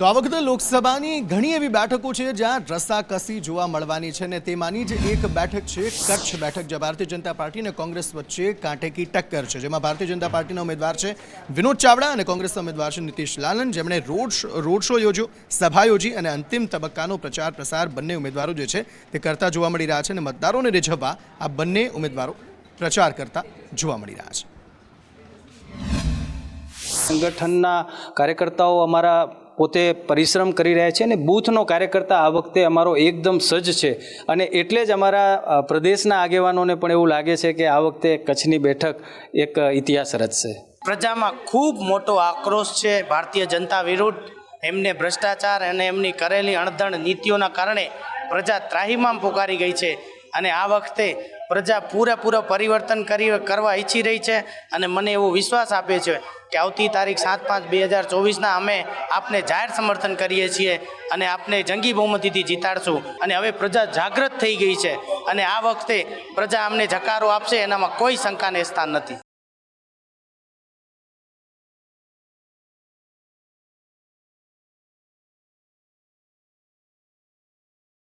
તો આ વખતે લોકસભાની ઘણી એવી બેઠકો છે જ્યાં રસાકસી જોવા મળવાની છે અને તેમાંની જ એક બેઠક છે કચ્છ બેઠક જે ભારતીય જનતા પાર્ટી અને કોંગ્રેસ વચ્ચે કાંટેકી ટક્કર છે, જેમાં ભારતીય જનતા પાર્ટીના ઉમેદવાર છે વિનોદ ચાવડા અને કોંગ્રેસના ઉમેદવાર છે નીતિશ લાલન. જેમણે રોડ રોડ શો યોજ્યો, સભા યોજી અને અંતિમ તબક્કાનો પ્રચાર પ્રસાર બંને ઉમેદવારો જે છે તે કરતા જોવા મળી રહ્યા છે અને મતદારોને રીઝવવા આ બંને ઉમેદવારો પ્રચાર કરતા જોવા મળી રહ્યા છે. સંગઠનના કાર્યકર્તાઓ અમારા પોતે પરિશ્રમ કરી રહ્યા છે અને બૂથનો કાર્યકર્તા આ વખતે અમારો એકદમ સજ્જ છે. અને એટલે જ અમારા પ્રદેશના આગેવાનોને પણ એવું લાગે છે કે આ વખતે કચ્છની બેઠક એક ઇતિહાસ રચશે. પ્રજામાં ખૂબ મોટો આક્રોશ છે ભારતીય જનતા વિરુદ્ધ. એમને ભ્રષ્ટાચાર અને એમની કરેલી અણધણ નીતિઓના કારણે પ્રજા ત્રાહિમામ પુકારી ગઈ છે. અને આ વખતે પ્રજા પૂરેપૂરો પરિવર્તન કરી કરવા ઈચ્છી રહી છે અને મને એવો વિશ્વાસ આપે છે કે આવતી તારીખ સાત પાંચ બે હજાર ચોવીસના અમે આપને જાહેર સમર્થન કરીએ છીએ અને આપને જંગી બહુમતીથી જીતાડશું. અને હવે પ્રજા જાગૃત થઈ ગઈ છે અને આ વખતે પ્રજા અમને જકારો આપશે, એનામાં કોઈ શંકાને સ્થાન નથી.